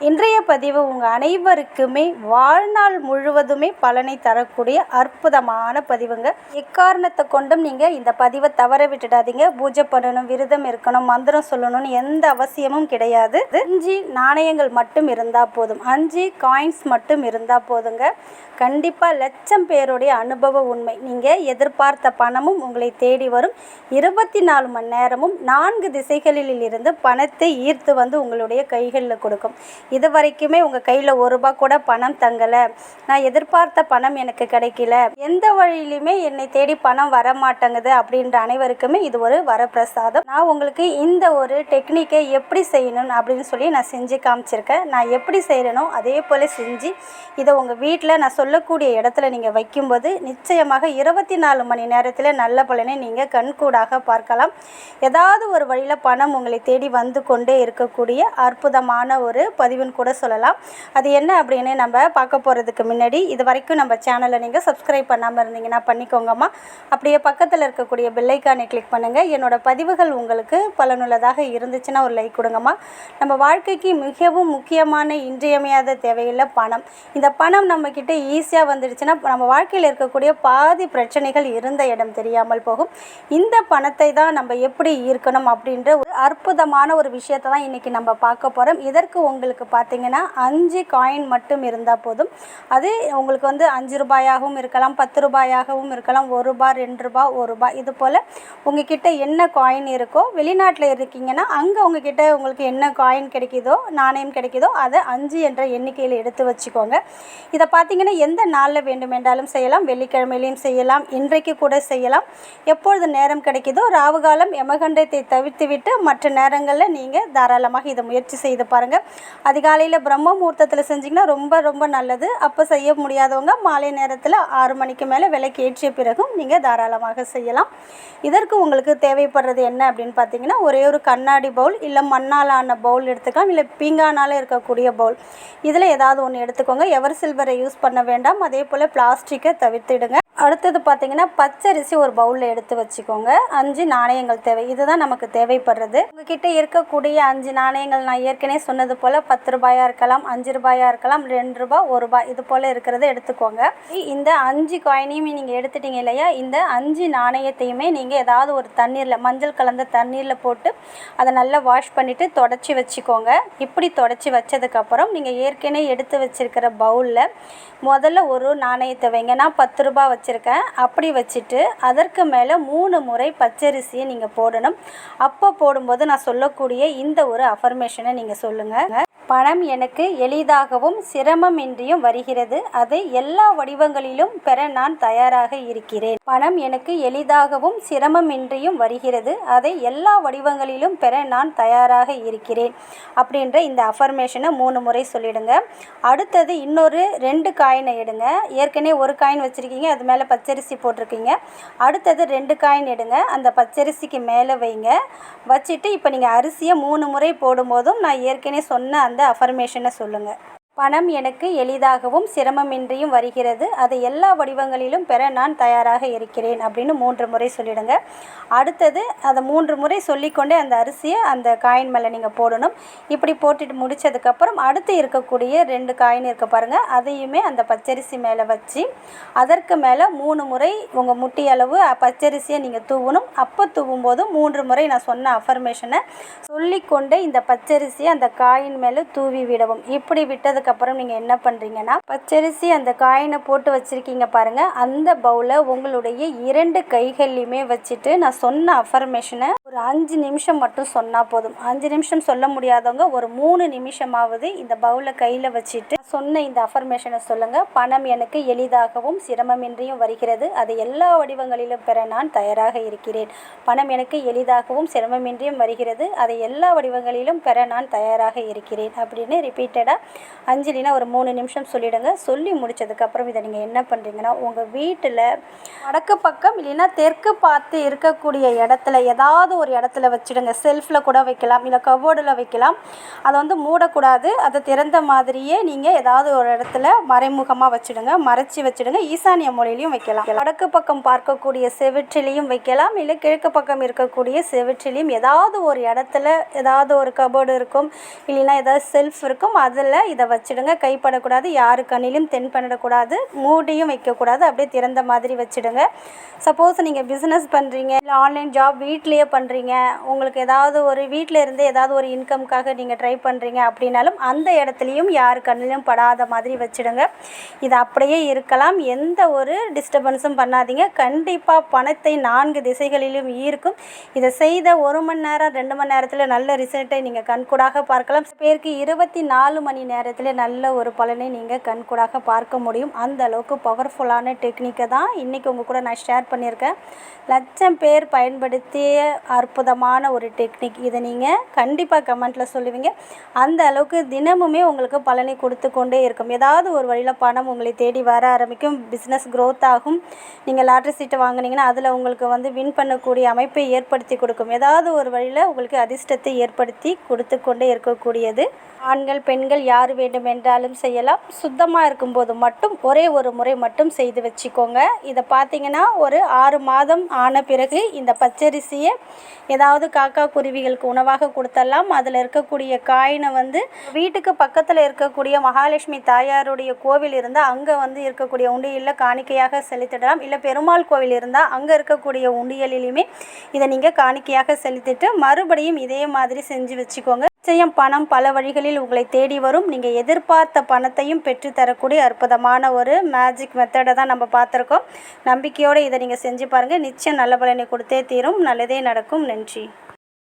இன்றைய பதிவு உங்கள் அனைவருக்குமே வாழ்நாள் முழுவதுமே பலனை தரக்கூடிய அற்புதமான பதிவுங்க. எக்காரணத்தை கொண்டும் நீங்கள் இந்த பதிவை தவற விட்டுடாதீங்க. பூஜை பண்ணணும் விரதம் இருக்கணும் மந்திரம் சொல்லணும்னு எந்த அவசியமும் கிடையாது. அஞ்சு நாணயங்கள் மட்டும் இருந்தால் போதும். அஞ்சு காயின்ஸ் மட்டும் இருந்தால் போதுங்க. கண்டிப்பாக லட்சம் பேருடைய அனுபவ உண்மை. நீங்கள் எதிர்பார்த்த பணமும் உங்களை தேடி வரும். இருபத்தி நாலு மணி நேரமும் நான்கு திசைகளில் இருந்து பணத்தை ஈர்த்து வந்து உங்களுடைய கைகளில் கொடுக்கும். இது வரைக்குமே உங்கள் கையில் ஒரு ரூபா கூட பணம் தங்கலை. நான் எதிர்பார்த்த பணம் எனக்கு கிடைக்கல. எந்த வழியிலுமே என்னை தேடி பணம் வர மாட்டேங்குது அப்படின்ற அனைவருக்குமே இது ஒரு வரப்பிரசாதம். நான் உங்களுக்கு இந்த ஒரு டெக்னிக்கை எப்படி செய்யணும் அப்படின்னு சொல்லி நான் செஞ்சு காமிச்சிருக்கேன். நான் எப்படி செய்கிறேனோ அதே போல் செஞ்சு இதை உங்கள் வீட்டில் நான் சொல்லக்கூடிய இடத்துல நீங்கள் வைக்கும்போது நிச்சயமாக இருபத்தி நாலு மணி நேரத்தில் நல்ல பலனை நீங்கள் கண்கூடாக பார்க்கலாம். ஏதாவது ஒரு வழியில் பணம் உங்களை தேடி வந்து கொண்டே இருக்கக்கூடிய அற்புதமான ஒரு பதிவுன்னு கூட சொல்லலாம். அது என்ன அப்படின்னு நம்ம பார்க்க போகிறதுக்கு முன்னாடி இது வரைக்கும் நம்ம சேனலை நீங்கள் சப்ஸ்கிரைப் பண்ணாமல் இருந்தீங்கன்னா பண்ணிக்கோங்கம்மா. அப்படியே பக்கத்தில் இருக்கக்கூடிய பெல்லைக்கானை கிளிக் பண்ணுங்கள் என்னோட பதிவுகள் உங்களுக்கு பலனுள்ளதாக இருந்துச்சுன்னா ஒரு லைக் கொடுங்கம்மா. நம்ம வாழ்க்கைக்கு மிகவும் முக்கியமான இன்றியமையாத தேவையில்லை பணம். இந்த பணம் நம்மக்கிட்ட ஈஸியாக வந்துடுச்சுன்னா நம்ம வாழ்க்கையில் இருக்கக்கூடிய பாதி பிரச்சனைகள் இருந்த இடம் தெரியாமல் போகும். இந்த பணத்தை தான் நம்ம எப்படி ஈர்க்கணும் அப்படின்ற ஒரு அற்புதமான ஒரு விஷயத்தை தான் இன்றைக்கி நம்ம பார்க்க போகிறோம் இதற்கு உங்களுக்கு பார்த்தீங்கன்னா அஞ்சு காயின் மட்டும் இருந்தால் போதும். அது உங்களுக்கு வந்து அஞ்சு ரூபாயாகவும் இருக்கலாம் பத்து ரூபாயாகவும் இருக்கலாம் ஒரு ரூபாய் ரெண்டு ரூபா ஒரு ரூபாய் இது போல் உங்ககிட்ட என்ன காயின் இருக்கோ வெளிநாட்டில் இருக்கீங்கன்னா அங்கே உங்ககிட்ட உங்களுக்கு என்ன காயின் கிடைக்குதோ நாணயம் கிடைக்குதோ அதை அஞ்சு என்ற எண்ணிக்கையில் எடுத்து வச்சுக்கோங்க. இதை பார்த்தீங்கன்னா எந்த நாளில் வேண்டுமென்றாலும் செய்யலாம் வெள்ளிக்கிழமையிலையும் செய்யலாம் இன்றைக்கு கூட செய்யலாம். எப்பொழுது நேரம் கிடைக்குதோ ராவுகாலம் எமகண்டத்தை யமகண்டத்தை தவிர்த்து விட்டு மற்ற நேரங்களில் நீங்கள் தாராளமாக இதை முயற்சி செய்து பாருங்கள் அதிகாலையில் பிரம்ம முகூர்த்தத்தில் செஞ்சிங்கன்னா ரொம்ப ரொம்ப நல்லது. அப்போ செய்ய முடியாதவங்க மாலை நேரத்தில் ஆறு மணிக்கு மேலே விலைக்கு ஏற்றிய பிறகும் நீங்கள் தாராளமாக செய்யலாம். இதற்கு உங்களுக்கு தேவைப்படுறது என்ன அப்படின்னு பார்த்தீங்கன்னா ஒரே ஒரு கண்ணாடி பவுல் இல்லை மண்ணால் ஆன பவுல் எடுத்துக்கலாம். இல்லை பீங்கானால் இருக்கக்கூடிய பவுல். இதில் ஏதாவது ஒன்று எடுத்துக்கோங்க. எவர் சில்வரை யூஸ் பண்ண வேண்டாம். அதே போல் பிளாஸ்டிக்கை தவிர்த்திடுங்க. அடுத்தது பார்த்தீங்கன்னா பச்சரிசி ஒரு பவுலில் எடுத்து வச்சுக்கோங்க. அஞ்சு நாணயங்கள் தேவை. இதுதான் நமக்கு தேவைப்படுறது. உங்ககிட்ட இருக்கக்கூடிய அஞ்சு நாணயங்கள் நான் ஏற்கனவே சொன்னது போல் பத்து ரூபாயாக இருக்கலாம் அஞ்சு ரூபாயாக இருக்கலாம் ரெண்டு ரூபாய் ஒரு ரூபாய் இது போல் இருக்கிறத எடுத்துக்கோங்க. இந்த அஞ்சு காயினையும் நீங்கள் எடுத்துட்டீங்க இல்லையா? இந்த அஞ்சு நாணயத்தையுமே நீங்கள் ஏதாவது ஒரு தண்ணீரில் மஞ்சள் கலந்த தண்ணீரில் போட்டு அதை நல்லா வாஷ் பண்ணிவிட்டு தொடச்சி வச்சுக்கோங்க. இப்படி தொடச்சி வச்சதுக்கப்புறம் நீங்கள் ஏற்கனவே எடுத்து வச்சிருக்கிற பவுலில் முதல்ல ஒரு நாணயத்தை வைங்க. நான் பத்து ரூபாய் வச்சுருக்கேன். அப்படி வச்சுட்டு அதற்கு மேலே மூணு முறை பச்சரிசியை நீங்கள் போடணும். அப்போ போடும்போது நான் சொல்லக்கூடிய இந்த ஒரு அஃபர்மேஷனை நீங்கள் சொல்லுங்கள் பணம் எனக்கு எளிதாகவும் சிரமமின்றியும் வருகிறது. அதை எல்லா வடிவங்களிலும் பெற நான் தயாராக இருக்கிறேன். பணம் எனக்கு எளிதாகவும் சிரமமின்றியும் வருகிறது. அதை எல்லா வடிவங்களிலும் பெற நான் தயாராக இருக்கிறேன். அப்படின்ற இந்த அஃபர்மேஷனை மூணு முறை சொல்லிடுங்க. அடுத்தது இன்னொரு ரெண்டு காயினை எடுங்க. ஏற்கனவே ஒரு காயின் வச்சுருக்கீங்க. அது மேலே பச்சரிசி போட்டிருக்கீங்க. அடுத்தது ரெண்டு காயின் எடுங்க. அந்த பச்சரிசிக்கு மேலே வைங்க. வச்சுட்டு இப்போ நீங்கள் அரிசியை மூணு முறை போடும்போதும் நான் ஏற்கனவே சொன்ன அந்த அஃபர்மேஷனை சொல்லுங்கள் பணம் எனக்கு எளிதாகவும் சிரமமின்றியும் வருகிறது. அதை எல்லா வடிவங்களிலும் பெற நான் தயாராக இருக்கிறேன் அப்படின்னு மூன்று முறை சொல்லிடுங்க. அடுத்தது அதை மூன்று முறை சொல்லிக்கொண்டே அந்த அரிசியை அந்த காயின் மேலே நீங்கள் போடணும். இப்படி போட்டுட்டு முடித்ததுக்கப்புறம் அடுத்து இருக்கக்கூடிய ரெண்டு காயின் இருக்க பாருங்கள் அதையுமே அந்த பச்சரிசி மேலே வச்சு அதற்கு மேலே மூணு முறை உங்கள் முட்டி அளவு பச்சரிசியை நீங்கள் தூவணும். அப்போ தூவும் போது மூன்று முறை நான் சொன்ன அஃபர்மேஷனை சொல்லிக்கொண்டே இந்த பச்சரிசியை அந்த காயின் மேலே தூவி விடவும். இப்படி அதுக்கப்புறம் நீங்கள் என்ன பண்ணுறீங்கன்னா பச்சரிசி அந்த காயினை போட்டு வச்சுருக்கீங்க பாருங்கள் அந்த பவுலை உங்களுடைய இரண்டு கைகள்லையுமே வச்சுட்டு நான் சொன்ன அஃபர்மேஷனை ஒரு அஞ்சு நிமிஷம் மட்டும் சொன்னால் போதும். அஞ்சு நிமிஷம் சொல்ல முடியாதவங்க ஒரு மூணு நிமிஷமாவது இந்த பவுலை கையில் வச்சுட்டு சொன்ன இந்த அஃபர்மேஷனை சொல்லுங்கள் பணம் எனக்கு எளிதாகவும் சிரமமின்றியும் வருகிறது. அதை எல்லா வடிவங்களிலும் பெற நான் தயாராக இருக்கிறேன். பணம் எனக்கு எளிதாகவும் சிரமமின்றியும் வருகிறது. அதை எல்லா வடிவங்களிலும் பெற நான் தயாராக இருக்கிறேன் அப்படின்னு ரிப்பீட்டடாக அஞ்சலினா ஒரு மூணு நிமிஷம் சொல்லிடுங்க. சொல்லி முடிச்சதுக்கப்புறம் இதை நீங்கள் என்ன பண்ணுறீங்கன்னா உங்கள் வீட்டில் வடக்கு பக்கம் இல்லைன்னா தெற்கு பார்த்து இருக்கக்கூடிய இடத்துல ஏதாவது ஒரு இடத்துல வச்சுடுங்க. செல்ஃபில் கூட வைக்கலாம் இல்லை கபோர்டில் வைக்கலாம். அதை வந்து மூடக்கூடாது. அதை திறந்த மாதிரியே நீங்கள் ஏதாவது ஒரு இடத்துல மறைமுகமாக வச்சுடுங்க. மறைச்சி வச்சுடுங்க. ஈசானிய மொழியிலையும் வைக்கலாம். வடக்கு பக்கம் பார்க்கக்கூடிய செவிற்றிலையும் வைக்கலாம். இல்லை கிழக்கு பக்கம் இருக்கக்கூடிய செவிற்றிலையும் ஏதாவது ஒரு இடத்துல ஏதாவது ஒரு கபோர்டு இருக்கும். இல்லைன்னா ஏதாவது செல்ஃப் இருக்கும். அதில் இதை வச்சு வச்சுடுங்க. கைப்படக்கூடாது. யாரு கண்ணிலும் தென்படக்கூடாது மூடியும் வைக்கக்கூடாது. அப்படியே திறந்த மாதிரி வச்சுடுங்க. சப்போஸ் நீங்கள் பிஸ்னஸ் பண்ணுறீங்க இல்லை ஆன்லைன் ஜாப் வீட்லேயே பண்ணுறீங்க உங்களுக்கு ஏதாவது ஒரு வீட்டில் இருந்து ஏதாவது ஒரு இன்கம்க்காக நீங்கள் ட்ரை பண்ணுறீங்க அப்படின்னாலும் அந்த இடத்துலையும் யார் கண்ணிலும் படாத மாதிரி வச்சுடுங்க. இது அப்படியே இருக்கலாம். எந்த ஒரு டிஸ்டர்பன்ஸும் பண்ணாதீங்க. கண்டிப்பாக பணத்தை நான்கு திசைகளிலும் ஈர்க்கும். இதை செய்த ஒரு மணி நேரம் ரெண்டு மணி நேரத்தில் நல்ல ரிசல்ட்டை நீங்கள் கண்கூடாக பார்க்கலாம். பேருக்கு இருபத்தி நாலு மணி நேரத்தில் நல்ல ஒரு பலனை நீங்கள் கண்கூடாக பார்க்க முடியும். அந்த அளவுக்கு பவர்ஃபுல்லான டெக்னிக்கை தான் இன்றைக்கி உங்கள் கூட நான் ஷேர் பண்ணியிருக்கேன். லட்சம் பேர் பயன்படுத்திய அற்புதமான ஒரு டெக்னிக் இதை நீங்கள் கண்டிப்பாக கமெண்ட்டில் சொல்லுவீங்க. அந்த அளவுக்கு தினமுமே உங்களுக்கு பலனை கொடுத்து கொண்டே இருக்கும். ஏதாவது ஒரு வழியில் பணம் உங்களை தேடி வர ஆரம்பிக்கும். பிஸ்னஸ் க்ரோத் ஆகும். நீங்கள் லாட்ரி சீட்டை வாங்குனீங்கன்னா அதில் உங்களுக்கு வந்து வின் பண்ணக்கூடிய அமைப்பை ஏற்படுத்தி கொடுக்கும். ஏதாவது ஒரு வழியில் உங்களுக்கு அதிர்ஷ்டத்தை ஏற்படுத்தி கொடுத்து கொண்டே இருக்கக்கூடியது. ஆண்கள் பெண்கள் யார் வேண்டும் வேண்டுமென்றாலும் செய்யலாம். சுத்தமாக இருக்கும்போது மட்டும் ஒரே ஒரு முறை மட்டும் செய்து வச்சுக்கோங்க. இதை பார்த்தீங்கன்னா ஒரு ஆறு மாதம் ஆன பிறகு இந்த பச்சரிசியை ஏதாவது காக்கா குருவிகளுக்கு உணவாக கொடுத்தலாம் அதில் இருக்கக்கூடிய காயினை வந்து வீட்டுக்கு பக்கத்தில் இருக்கக்கூடிய மகாலட்சுமி தாயாருடைய கோவில் இருந்தால் அங்கே வந்து இருக்கக்கூடிய உண்டியலில் காணிக்கையாக செலுத்திடலாம். இல்லை பெருமாள் கோவில் இருந்தால் அங்கே இருக்கக்கூடிய உண்டியலிலுமே இதை நீங்கள் காணிக்கையாக செலுத்திட்டு மறுபடியும் இதே மாதிரி செஞ்சு வச்சுக்கோங்க. நிச்சயம் பணம் பல வழிகளில் உங்களை தேடி வரும். நீங்கள் எதிர்பார்த்த பணத்தையும் பெற்றுத்தரக்கூடிய அற்புதமான ஒரு மேஜிக் மெத்தடை தான் நம்ம பார்த்துருக்கோம். நம்பிக்கையோடு இதை நீங்கள் செஞ்சு பாருங்கள் நிச்சயம் நல்ல பலனை கொடுத்தே தீரும். நல்லதே நடக்கும். நன்றி.